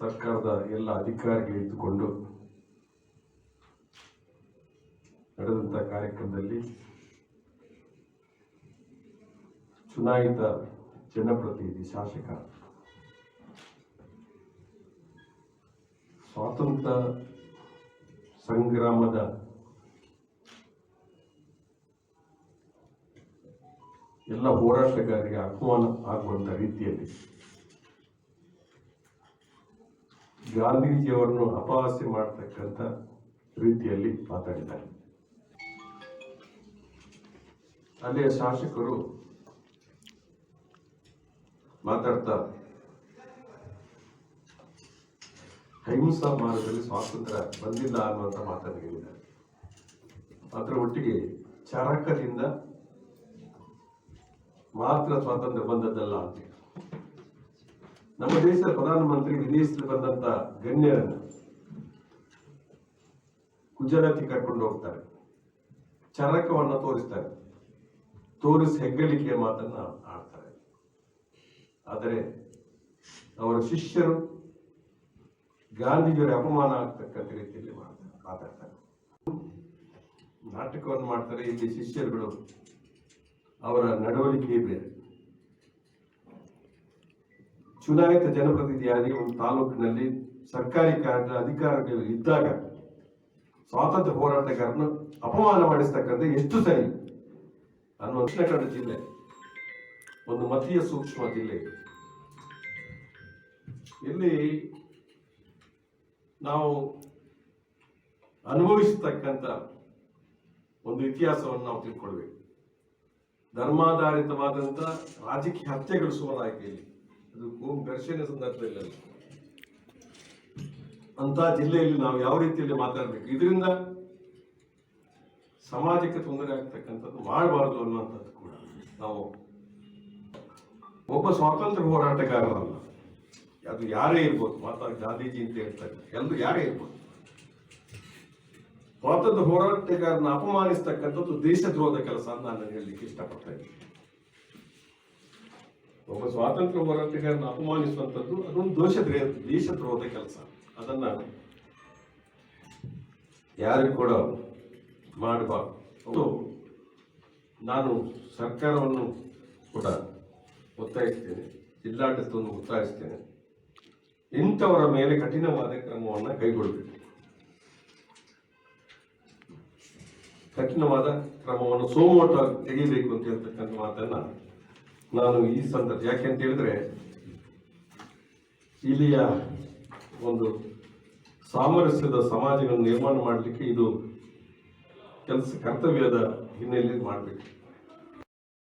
ಸರ್ಕಾರದ ಎಲ್ಲ ಅಧಿಕಾರಿಗಳು ಇದ್ದುಕೊಂಡು ನಡೆದಂಥ ಕಾರ್ಯಕ್ರಮದಲ್ಲಿ ಚುನಾಯಿತ ಜನಪ್ರತಿನಿಧಿ ಶಾಸಕ ಸ್ವಾತಂತ್ರ್ಯ ಸಂಗ್ರಾಮದ ಎಲ್ಲ ಹೋರಾಟಗಾರರಿಗೆ ಅಪಮಾನ ಆಗುವಂಥ ರೀತಿಯಲ್ಲಿ ಗಾಂಧೀಜಿಯವರನ್ನು ಅಪಹಾಸ್ಯ ಮಾಡತಕ್ಕಂಥ ರೀತಿಯಲ್ಲಿ ಮಾತಾಡಿದ್ದಾರೆ ಅಲ್ಲಿಯ ಶಾಸಕರು ಮಾತಾಡ್ತಾ ಅಹಿಂಸಾ ಮಾರ್ಗದಲ್ಲಿ ಸ್ವಾತಂತ್ರ್ಯ ಬಂದಿಲ್ಲ ಅನ್ನುವಂಥ ಮಾತನ್ನು ಹೇಳಿದ್ದಾರೆ ಅದರ ಒಟ್ಟಿಗೆ ಚರಕದಿಂದ ಮಾತ್ರ ಸ್ವಾತಂತ್ರ್ಯ ಬಂದದ್ದಲ್ಲ ಅಂತ. ನಮ್ಮ ದೇಶದ ಪ್ರಧಾನಮಂತ್ರಿ ವಿದೇಶದಲ್ಲಿ ಬಂದಂತ ಗಣ್ಯರನ್ನು ಗುಜರಾತಿ ಕರ್ಕೊಂಡು ಹೋಗ್ತಾರೆ. ಚರಕವನ್ನ ತೋರಿಸ್ತಾರೆ. ತೋರಿಸಿ ಹೆಗ್ಗಳಿಕೆಯ ಮಾತನ್ನ ಆಡ್ತಾರೆ. ಆದರೆ ಅವರ ಶಿಷ್ಯರು ಗಾಂಧೀಜಿಯವರ ಅಪಮಾನ ಆಗ್ತಕ್ಕಂಥ ರೀತಿಯಲ್ಲಿ ಮಾಡ್ತಾರೆ ಮಾತಾಡ್ತಾರೆ. ನಾಟಕವನ್ನು ಮಾಡ್ತಾರೆ. ಇಲ್ಲಿ ಶಿಷ್ಯರುಗಳು ಅವರ ನಡವಳಿಕೆ ಬೇರೆ. ಚುನಾಯಿತ ಜನಪ್ರತಿನಿಧಿಯಾಗಿ ಒಂದು ತಾಲೂಕಿನಲ್ಲಿ ಸರ್ಕಾರಿ ಕಾರ್ಯದ ಅಧಿಕಾರಿಗಳು ಇದ್ದಾಗ ಸ್ವಾತಂತ್ರ್ಯ ಹೋರಾಟಗಾರನ ಅಪಮಾನ ಮಾಡಿಸ್ತಕ್ಕಂಥ ಎಷ್ಟು ಸರಿ ಅನ್ನುವ ದಕ್ಷಿಣ ಕನ್ನಡ ಜಿಲ್ಲೆ. ಒಂದು ಮತೀಯ ಸೂಕ್ಷ್ಮ ಜಿಲ್ಲೆ. ಇಲ್ಲಿ ನಾವು ಅನುಭವಿಸತಕ್ಕಂಥ ಒಂದು ಇತಿಹಾಸವನ್ನು ನಾವು ತಿಳ್ಕೊಳ್ಬೇಕು. ಧರ್ಮಾಧಾರಿತವಾದಂಥ ರಾಜಕೀಯ ಹತ್ಯೆಗಳು ಸುಮಾರಾಗಿ ಇಲ್ಲಿ. ಅದು ಘರ್ಷಣೆ ಸಂದರ್ಭದಲ್ಲಿ. ಅಂತ ಜಿಲ್ಲೆಯಲ್ಲಿ ನಾವು ಯಾವ ರೀತಿಯಲ್ಲಿ ಮಾತಾಡಬೇಕು? ಇದರಿಂದ ಸಮಾಜಕ್ಕೆ ತೊಂದರೆ ಆಗ್ತಕ್ಕಂಥದ್ದು ಮಾಡಬಾರದು ಅನ್ನುವಂಥದ್ದು ಕೂಡ ನಾವು ಒಬ್ಬ ಸ್ವಾತಂತ್ರ್ಯ ಹೋರಾಟಗಾರರಲ್ಲ ಅದು ಯಾರೇ ಇರ್ಬೋದು ಮಾತಾ ಗಾಂಧೀಜಿ ಅಂತ ಹೇಳ್ತಾರೆ, ಎಲ್ಲರೂ ಯಾರೇ ಇರ್ಬೋದು. ಸ್ವಾತಂತ್ರ್ಯ ಹೋರಾಟಗಾರನ ಅಪಮಾನಿಸ್ತಕ್ಕಂಥದ್ದು ದೇಶದ್ರೋಹದ ಕೆಲಸ ನಾನು ಹೇಳಲಿಕ್ಕೆ ಇಷ್ಟಪಡ್ತಾ ಇದ್ದೀನಿ. ಒಬ್ಬ ಸ್ವಾತಂತ್ರ್ಯ ಹೋರಾಟಗಾರನ ಅಪಮಾನಿಸುವಂಥದ್ದು ಅದೊಂದು ದೋಷದ್ರೇ ದೇಶದ್ರೋಹದ ಕೆಲಸ. ಅದನ್ನ ಯಾರು ಕೂಡ ಮಾಡಬಾರ್ದು. ನಾನು ಸರ್ಕಾರವನ್ನು ಕೂಡ ಒತ್ತಾಯಿಸ್ತೇನೆ, ಜಿಲ್ಲಾಡಳಿತವನ್ನು ಒತ್ತಾಯಿಸ್ತೇನೆ. ಇಂಥವರ ಮೇಲೆ ಕಠಿಣವಾದ ಕ್ರಮವನ್ನು ಕೈಗೊಳ್ಳಬೇಕು. ಕಠಿಣವಾದ ಕ್ರಮವನ್ನು ಸೋಮೋಟ ತೆಗೆಯಬೇಕು ಅಂತ ಹೇಳ್ತಕ್ಕಂಥ ಮಾತನ್ನ ನಾನು ಈ ಸಂದರ್ಭ ಯಾಕೆ ಅಂತ ಹೇಳಿದ್ರೆ, ಇಲ್ಲಿಯ ಒಂದು ಸಾಮರಸ್ಯದ ಸಮಾಜವನ್ನು ನಿರ್ಮಾಣ ಮಾಡಲಿಕ್ಕೆ ಇದು ಕೆಲಸ ಕರ್ತವ್ಯದ ಹಿನ್ನೆಲೆಯಲ್ಲಿ ಮಾಡಬೇಕು.